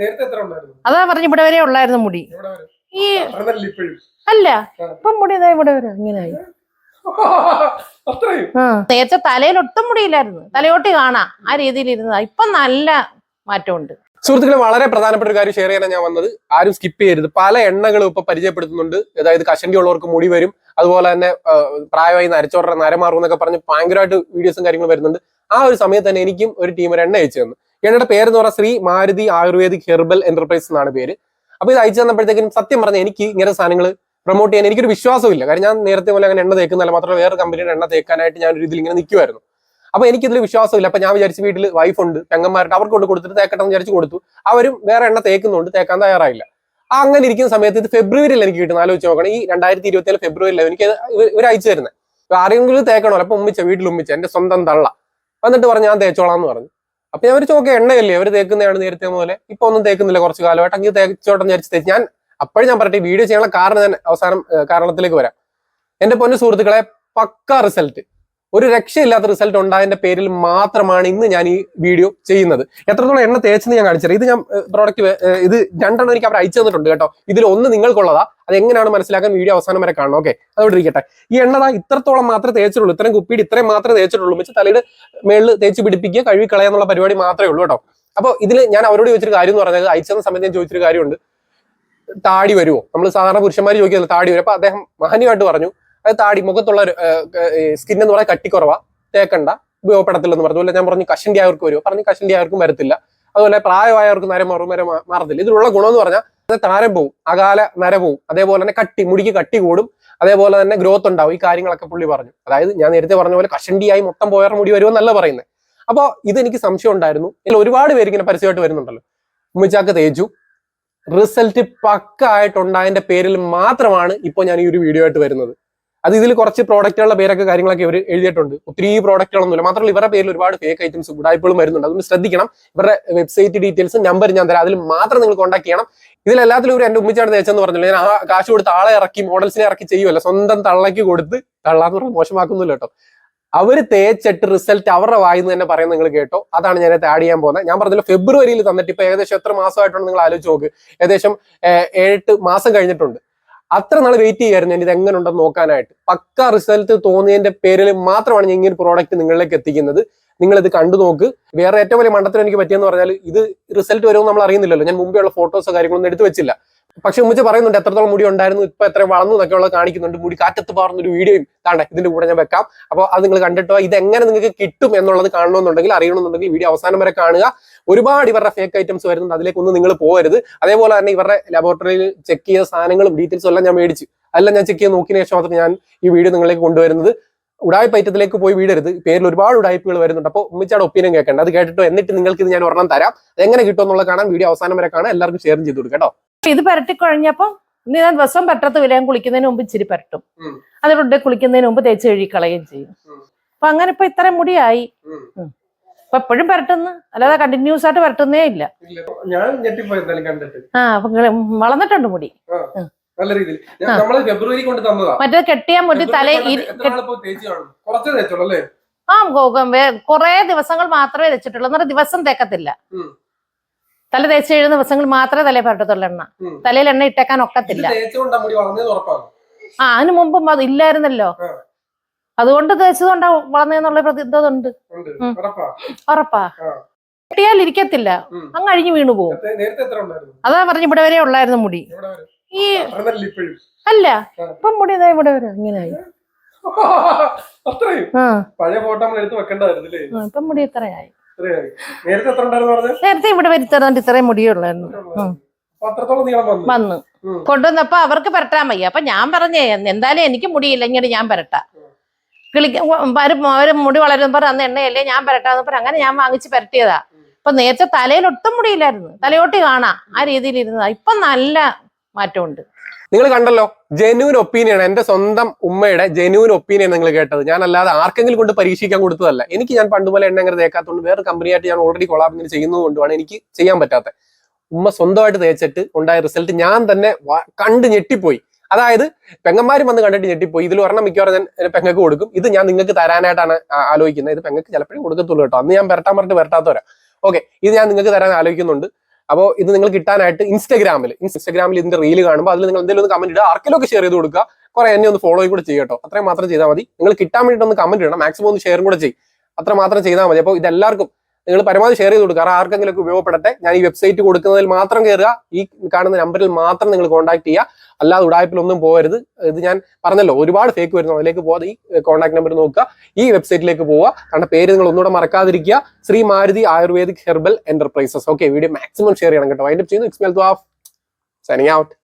നേരത്തെ എത്ര ഉണ്ടായിരുന്നു? അതാ പറഞ്ഞു ഇവിടെ വരെ ഉള്ളായിരുന്നു മുടി. ഈ അല്ല ഇപ്പം മുടി ഇതാ ഇവിടെ വരെ ഇങ്ങനെയായി നേരത്തെ തലയിൽ ഒട്ടും മുടിയില്ലായിരുന്നു. തലയോട്ടി കാണാ ആ രീതിയിൽ ഇരുന്നതാ. ഇപ്പൊ നല്ല മാറ്റമുണ്ട്. സുഹൃത്തുക്കളെ വളരെ പ്രധാനപ്പെട്ട ഒരു കാര്യം ഷെയർ ചെയ്യാനാണ് ഞാൻ വന്നത്. ആരും സ്കിപ്പ് ചെയ്യരുത്. പല എണ്ണകളും ഇപ്പൊ പരിചയപ്പെടുത്തുന്നുണ്ട്. അതായത് കഷണ്ടി ഉള്ളവർക്ക് മുടി വരും. അതുപോലെ തന്നെ പ്രായമായി നരച്ചോറ നരമാറും എന്നൊക്കെ പറഞ്ഞ് ഭയങ്കരമായിട്ട് വീഡിയോസും കാര്യങ്ങളും വരുന്നുണ്ട്. ആ ഒരു സമയത്ത് തന്നെ എനിക്കും ഒരു ടീം ഒരു എണ്ണ അയച്ചു തന്നു. പേര് എന്ന് പറഞ്ഞാൽ ശ്രീ മാരുതി ആയുർവേദിക് ഹെർബൽ എന്റർപ്രൈസ് എന്നാണ് പേര്. അപ്പൊ ഇത് അയച്ചു തന്നപ്പോഴത്തേക്കും സത്യം പറഞ്ഞ എനിക്ക് ഇങ്ങനെ സാധനങ്ങൾ പ്രൊമോട്ട് ചെയ്യാൻ എനിക്കൊരു വിശ്വാസമില്ല കാരണം ഞാൻ നേരത്തെ പോലെ അങ്ങനെ എണ്ണ തേക്കുന്നല്ല മാത്രമല്ല വേറെ കമ്പനിയുടെ എണ്ണ തേക്കാനായിട്ട് ഞാൻ ഒരു ഇതിൽ ഇങ്ങനെ നിൽക്കുമായിരുന്നു അപ്പൊ എനിക്കിതിൽ വിശ്വാസമില്ല. അപ്പൊ ഞാൻ വിചാരിച്ചു വീട്ടിൽ വൈഫുണ്ട് പെങ്ങന്മാരുടെ അവർക്ക് കൊണ്ട് കൊടുത്തിട്ട് തേക്കട്ടെ എന്ന് വിചാരിച്ചു കൊടുത്തു. അവരും വേറെ എണ്ണ തേക്കുന്നുണ്ട് തേക്കാൻ തയ്യാറായില്ല. അങ്ങനെ ഇരിക്കുന്ന സമയത്ത് ഇത് ഫെബ്രുവരിയിൽ എനിക്ക് കിട്ടുന്ന ആലോചിച്ച് നോക്കണം. ഈ രണ്ടായിരത്തി ഇരുപത്തി ഏഴ് ഫെബ്രുവരിയിൽ എനിക്ക് ഇവർ അയച്ചു തരുന്നത്. ആരെങ്കിലും തേക്കണോ അപ്പൊ ഉമ്മിച്ച വീട്ടിൽ ഉമ്മിച്ച എന്റെ സ്വന്തം തള്ള. എന്നിട്ട് പറഞ്ഞു ഞാൻ തേച്ചോളാം എന്ന് പറഞ്ഞു. അപ്പൊ ഞാൻ ഓക്കെ എണ്ണയല്ലേ? അവർ തേക്കുന്നതാണ് നേരത്തെ പോലെ ഇപ്പൊ ഒന്നും തേക്കുന്നില്ല കുറച്ച് കാലമായിട്ട്. അങ്ങ് തേച്ചോട്ടം വിചാരിച്ച് തേച്ച് ഞാൻ അപ്പോഴും ഞാൻ പറയട്ടെ വീഡിയോ ചെയ്യാനുള്ള കാരണം തന്നെ അവസാനം കാരണത്തിലേക്ക് വരാം. എന്റെ പൊന്നു സുഹൃത്തുക്കളെ പക്ക റിസൾട്ട് ഒരു രക്ഷയില്ലാത്ത റിസൾട്ട് ഉണ്ടായതിന്റെ പേരിൽ മാത്രമാണ് ഇന്ന് ഞാൻ ഈ വീഡിയോ ചെയ്യുന്നത്. എത്രത്തോളം എണ്ണ തേച്ചെന്ന് ഞാൻ കാണിച്ചത് ഇത് ഞാൻ പ്രോഡക്റ്റ് ഇത് രണ്ടെണ്ണം എനിക്ക് അവർ അയച്ചു തന്നിട്ടുണ്ട് കേട്ടോ. ഇതിൽ ഒന്ന് നിങ്ങൾക്കുള്ളതാ. അത് എങ്ങനെയാണ് മനസ്സിലാക്കാൻ വീഡിയോ അവസാനം വരെ കാണണം. ഓക്കെ അതോടെ ഇരിക്കട്ടെ. ഈ എണ്ണതാ ഇത്രത്തോളം മാത്രമേ തേച്ചിട്ടുള്ളൂ. ഇത്രയും കുപ്പിയുടെ ഇത്രയും മാത്രമേ തേച്ചിട്ടുള്ളൂ. വെച്ച് തലയുടെ മേളിൽ തേച്ച് പിടിപ്പിക്കുക കഴുകി കളയാന്നുള്ള പരിപാടി മാത്രമേ ഉള്ളൂ കേട്ടോ. അപ്പോൾ ഇതിൽ ഞാൻ അവരോട് ചോദിച്ചൊരു കാര്യം എന്ന് പറഞ്ഞത് അയച്ചെന്ന സമയത്ത് ഞാൻ ചോദിച്ചൊരു കാര്യമുണ്ട്. താടി വരുമോ നമ്മൾ സാധാരണ പുരുഷന്മാർ ചോദിക്കുന്നത് താടി വരും. അപ്പൊ അദ്ദേഹം മാന്യമായിട്ട് പറഞ്ഞു അത് താടി മുഖത്തുള്ള സ്കിൻ എന്ന് പറയുന്നത് കട്ടിക്കുറവാ. തേക്കണ്ട. ഉപയോഗപ്പെടത്തില്ലെന്ന് പറഞ്ഞു അതുപോലെ ഞാൻ പറഞ്ഞു കഷണ്ടി ആയവർക്ക് വരുമോ പറഞ്ഞു കഷണ്ടി ആയവർക്കും വരത്തില്ല. അതുപോലെ പ്രായമായവർക്ക് നരം മറും വരെ മാറത്തില്ല. ഇതിലുള്ള ഗുണം എന്ന് പറഞ്ഞാൽ അത് താരം പോവും അകാല നര പോവും. അതേപോലെ തന്നെ കട്ടി മുടിക്ക് കട്ടി കൂടും. അതേപോലെ തന്നെ ഗ്രോത്ത് ഉണ്ടാവും. ഈ കാര്യങ്ങളൊക്കെ പുള്ളി പറഞ്ഞു. അതായത് ഞാൻ നേരത്തെ പറഞ്ഞ പോലെ കഷണ്ടിയായി മൊത്തം പോയർ മുടി വരുമോ എന്നല്ല പറയുന്നത്. അപ്പോൾ ഇതെനിക്ക് സംശയം ഉണ്ടായിരുന്നു. ഇതിൽ ഒരുപാട് പേര് ഇങ്ങനെ പരസ്യമായിട്ട് വരുന്നുണ്ടല്ലോ. ഉമ്മച്ചാക്ക് തേച്ചു. റിസൾട്ട് പക്ക ആയിട്ടുണ്ടായതിന്റെ പേരിൽ മാത്രമാണ് ഇപ്പോൾ ഞാൻ ഈ ഒരു വീഡിയോ ആയിട്ട് വരുന്നത്. അത് ഇതിൽ കുറച്ച് പ്രോഡക്റ്റുകളുടെ പേരൊക്കെ കാര്യങ്ങളൊക്കെ ഇവർ എഴുതിയിട്ടുണ്ട്. ഒത്തിരി പ്രോഡക്റ്റുകളൊന്നുമില്ല മാത്രമല്ല ഇവരുടെ പേരിൽ ഒരുപാട് ഫേക്ക് ഐറ്റംസ് ഉടായ്പകളും വരുന്നുണ്ട്. അതൊന്ന് ശ്രദ്ധിക്കണം. ഇവരുടെ വെബ്സൈറ്റ് ഡീറ്റെയിൽസ് നമ്പർ ഞാൻ തരാം. അതിൽ മാത്രം നിങ്ങൾ കോൺടാക്ട് ചെയ്യണം. ഇതിലെല്ലാത്തിലും ഒരു എന്റെ ഉമ്മിച്ചാണ് തേച്ചെന്ന് പറഞ്ഞില്ല? ഞാൻ ആ കാശ് കൊടുത്ത് ആളെ ഇറക്കി മോഡൽസിനെ ഇറക്കി ചെയ്യുമല്ല സ്വന്തം തള്ളയ്ക്ക് കൊടുത്ത് തള്ളാന്ന് പറഞ്ഞാൽ മോശമാക്കുന്നില്ല കേട്ടോ. അവർ തേച്ചിട്ട് റിസൾട്ട് അവരുടെ വായിന്ന് തന്നെ പറയുന്നത് നിങ്ങൾ കേട്ടോ. അതാണ് ഞാൻ ആഡ് ചെയ്യാൻ പോകുന്നത്. ഞാൻ പറഞ്ഞില്ല ഫെബ്രുവരിയിൽ തന്നിട്ട് ഇപ്പൊ ഏകദേശം എത്ര മാസമായിട്ടുണ്ട് നിങ്ങൾ ആലോചിച്ച് നോക്ക്. ഏകദേശം ഏഴെട്ട് മാസം കഴിഞ്ഞിട്ടുണ്ട്. അത്ര നാൾ വെയിറ്റ് ചെയ്യായിരുന്നു എനിക്ക് ഇത് എങ്ങനെ ഉണ്ടെന്ന് നോക്കാനായിട്ട്. പക്ക റിസൾട്ട് തോന്നിയതിന്റെ പേരിൽ മാത്രമാണ് ഞാൻ ഇങ്ങനെ പ്രോഡക്റ്റ് നിങ്ങളിലേക്ക് എത്തിക്കുന്നത്. നിങ്ങൾ ഇത് കണ്ടു നോക്ക്. വേറെ ഏറ്റവും വലിയ മണ്ടത്തിന് എനിക്ക് പറ്റിയെന്ന് പറഞ്ഞാൽ ഇത് റിസൾട്ട് വരുമെന്ന് നമ്മൾ അറിയുന്നില്ലല്ലോ. ഞാൻ മുമ്പേ ഉള്ള ഫോട്ടോസോ കാര്യങ്ങളൊന്നും എടുത്തു വെച്ചില്ല. പക്ഷെ ഉമ്മച്ച പറയുന്നുണ്ട് എത്രത്തോളം മുടി ഉണ്ടായിരുന്നു ഇപ്പൊ എത്ര വളർന്നു എന്നൊക്കെ ഉള്ളത് കാണിക്കുന്നുണ്ട്. മുടി കാറ്റത്ത് പാർന്ന ഒരു വീഡിയോയും താണ്ടെ ഇതിന്റെ കൂടെ ഞാൻ വെക്കാം. അപ്പോൾ അത് നിങ്ങൾ കണ്ടിട്ടോ ഇത് എങ്ങനെ നിങ്ങൾക്ക് കിട്ടും എന്നുള്ളത് കാണണമെന്നുണ്ടെങ്കിൽ അറിയണമെന്നുണ്ടെങ്കിൽ വീഡിയോ അവസാനം വരെ കാണുക. ഒരുപാട് ഇവരുടെ ഫേക്ക് ഐറ്റംസ് വരുന്നുണ്ട്. അതിലേക്കൊന്നും നിങ്ങൾ പോകരുത്. അതേപോലെ തന്നെ ഇവരുടെ ലബോറട്ടറിയിൽ ചെക്ക് ചെയ്ത സാധനങ്ങളും ഡീറ്റെയിൽസും എല്ലാം ഞാൻ മേടിച്ചു. അതെല്ലാം ഞാൻ ചെക്ക് ചെയ്ത് നോക്കിയതിനു ശേഷം മാത്രം ഞാൻ ഈ വീഡിയോ നിങ്ങളിലേക്ക് കൊണ്ടുവരുന്നത്. ഉടായ്പ ഐറ്റത്തിലേക്ക് പോയി വീടരുത്. പേരിൽ ഒരുപാട് ഉടായ്പകൾ വരുന്നുണ്ട്. അപ്പോൾ ഉമ്മിച്ചാട് ഒപ്പീനിയൻ കേൾക്കേണ്ട. അത് കേട്ടിട്ടോ? എന്നിട്ട് നിങ്ങൾക്ക് ഇത് ഞാൻ ഒരെണ്ണം തരാം. എങ്ങനെ കിട്ടും എന്നുള്ളത് കാണാൻ വീഡിയോ അവസാനം വരെ കാണാൻ എല്ലാവർക്കും ഷെയർ ചെയ്ത് കൊടുക്കട്ടോ കേട്ടോ. ഇത് പരട്ടി കഴിഞ്ഞപ്പോ ഞാൻ ദിവസം പറ്റത്ത് വിലയും കുളിക്കുന്നതിന് മുമ്പ് ഇച്ചിരി പരട്ടും. അതിലൂടെ കുളിക്കുന്നതിന് മുമ്പ് തേച്ച് കഴുകി കളയുകയും ചെയ്യും. അപ്പൊ അങ്ങനെ ഇപ്പൊ ഇത്ര മുടിയായി. അപ്പൊ എപ്പോഴും പരട്ടുന്ന. അല്ലാതെ കണ്ടിന്യൂസ് ആയിട്ട് പരട്ടുന്നേ ഇല്ല. ഞാൻ ഞെട്ടിപ്പോയി എന്തായാലും കണ്ടിട്ട്. ആ അപ്പൊ വളർന്നിട്ടുണ്ട് മുടി. നല്ല രീതിയിൽ. നമ്മൾ ഫെബ്രുവരി കൊണ്ട് തന്നതാ. മറ്റേ കെട്ടിയാൽ മുടി തല കുറച്ച് അല്ലേ? ആ കുറെ ദിവസങ്ങൾ മാത്രമേ തെച്ചിട്ടുള്ളൂ. പറഞ്ഞാൽ ദിവസം തേക്കത്തില്ല. തല തേച്ച് കഴിയുന്ന ദിവസങ്ങൾ മാത്രമേ തലയിൽ പറ്റത്തുള്ളൂ എണ്ണ. തലയിൽ എണ്ണ ഇട്ടേക്കാൻ ഒക്കത്തില്ല. ആ അതിനു മുമ്പും അത് ഇല്ലായിരുന്നല്ലോ. അതുകൊണ്ട് തേച്ചതുകൊണ്ടാ വളർന്നെന്നുള്ള പ്രതിബദ്ധതുണ്ട് ഉറപ്പാ. കെട്ടിയാൽ ഇരിക്കത്തില്ല. അങ്ങ് അഴിഞ്ഞു വീണു പോകും അതാ പറഞ്ഞു ഇവിടെ വരെ ഉള്ളായിരുന്നു മുടി. ഈ അല്ല ഇപ്പൊ മുടി ഇതാ ഇവിടെ വരെ ഇങ്ങനെയായി ഇപ്പം മുടി ഇത്രയായി. നേരത്തെ ഇവിടെ വരുത്തറുണ്ട് ഇത്രയും മുടിയുള്ളായിരുന്നു വന്നു. കൊണ്ടുവന്നപ്പോ അവർക്ക് പെരട്ടാൻ വയ്യ. അപ്പൊ ഞാൻ പറഞ്ഞേ എന്തായാലും എനിക്ക് മുടിയില്ല ഇങ്ങനെ ഞാൻ പെരട്ടാ. കിളിക്ക അവർ മുടി മുടി പറഞ്ഞ അന്ന് എണ്ണയല്ലേ ഞാൻ പരട്ടാന്ന് പറഞ്ഞ അങ്ങനെ ഞാൻ വാങ്ങിച്ച് പരട്ടിയതാ. അപ്പൊ നേരത്തെ തലയിൽ ഒട്ടും മുടിയില്ലായിരുന്നു. തലയോട്ടി കാണാ ആ രീതിയിൽ ഇരുന്നതാ. ഇപ്പൊ നല്ല മാറ്റമുണ്ട്. നിങ്ങൾ കണ്ടല്ലോ ജെന്യൂൻ ഒപ്പീനിയൻ എന്റെ സ്വന്തം ഉമ്മയുടെ ജെന്യൂൻ ഒപ്പീനിയൻ നിങ്ങൾ കേട്ടത്. ഞാൻ അല്ലാതെ ആർക്കെങ്കിലും കൊണ്ട് പരീക്ഷിക്കാൻ കൊടുത്തതല്ല. എനിക്ക് ഞാൻ പണ്ടുപോലെ എണ്ണ അങ്ങനെ തേക്കാത്തതുകൊണ്ട് വേറെ കമ്പനിയായിട്ട് ഞാൻ ഓൾറെഡി കൊളാബ് ഇങ്ങനെ ചെയ്യുന്നതുകൊണ്ടുമാണ് എനിക്ക് ചെയ്യാൻ പറ്റാത്തത്. ഉമ്മ സ്വന്തമായിട്ട് തേച്ചിട്ട് ഉണ്ടായ റിസൾട്ട് ഞാൻ തന്നെ കണ്ട് ഞെട്ടിപ്പോയി. അതായത് പെങ്ങന്മാരും വന്ന് കണ്ടിട്ട് ഞെട്ടിപ്പോയി. ഇതിൽ ഒരെണ്ണം മിക്കവാറും ഞാൻ പെങ്ങൾക്ക് കൊടുക്കും. ഇത് ഞാൻ നിങ്ങൾക്ക് തരാനായിട്ടാണ് ആലോചിക്കുന്നത്. ഇത് പെങ്ങൾക്ക് ചിലപ്പോഴും കൊടുക്കത്തുള്ളൂ കേട്ടോ. അന്ന് ഞാൻ പെരട്ടാൻ പറഞ്ഞിട്ട് പെരട്ടാത്തവരാ ഓക്കെ ഇത് ഞാൻ നിങ്ങൾക്ക് തരാൻ ആലോചിക്കുന്നുണ്ട്. അപ്പോൾ ഇത് നിങ്ങൾ കിട്ടാനായിട്ട് ഇൻസ്റ്റാഗ്രാമിൽ ഇൻസ്റ്റാഗ്രാമിൽ ഇതിന്റെ റീൽ കാണുമ്പോൾ അതിൽ നിങ്ങൾ എന്തെങ്കിലും ഒന്ന് കമന്റ് ഇടുക. ആർക്കെങ്കിലും ഷെയർ ചെയ്ത് കൊടുക്കുക. കുറെ എന്നെ ഒന്ന് ഫോളോ കൂടെ ചെയ്യട്ടോ അത്രയും മാത്രം ചെയ്താൽ മതി. നിങ്ങൾ കിട്ടാൻ വേണ്ടിയിട്ട് ഒന്ന് കമന്റ് ഇടണം. മാക്സിമം ഒന്ന് ഷെയറും കൂടെ ചെയ്യും. അത്ര മാത്രം ചെയ്താൽ മതി. അപ്പോൾ ഇതെല്ലാവർക്കും നിങ്ങൾ പരമാവധി ഷെയർ ചെയ്ത് കൊടുക്കുക. കാരണം ആർക്കെങ്കിലും ഉപയോഗപ്പെടട്ടെ. ഞാൻ ഈ വെബ്സൈറ്റ് കൊടുക്കുന്നതിൽ മാത്രം കയറുക ഈ കാണുന്ന നമ്പറിൽ മാത്രം നിങ്ങൾ കോൺടാക്ട് ചെയ്യുക. അല്ലാതെ ഉടായ്പിലൊന്നും പോകരുത് ഇത് ഞാൻ പറഞ്ഞല്ലോ ഒരുപാട് ഫേക്ക് വരുന്നു. അതിലേക്ക് പോകാതെ ഈ കോൺടാക്ട് നമ്പർ നോക്കുക. ഈ വെബ്സൈറ്റിലേക്ക് പോവുക. കാരണം പേര് നിങ്ങൾ ഒന്നുകൂടെ മറക്കാതിരിക്കുക. Shri Maruti Ayurvedic herbal enterprises okay video maximum share ചെയ്യണം കേട്ടോ. വൈൻഡപ്പ് ചെയ്യുന്നു. It's of signing out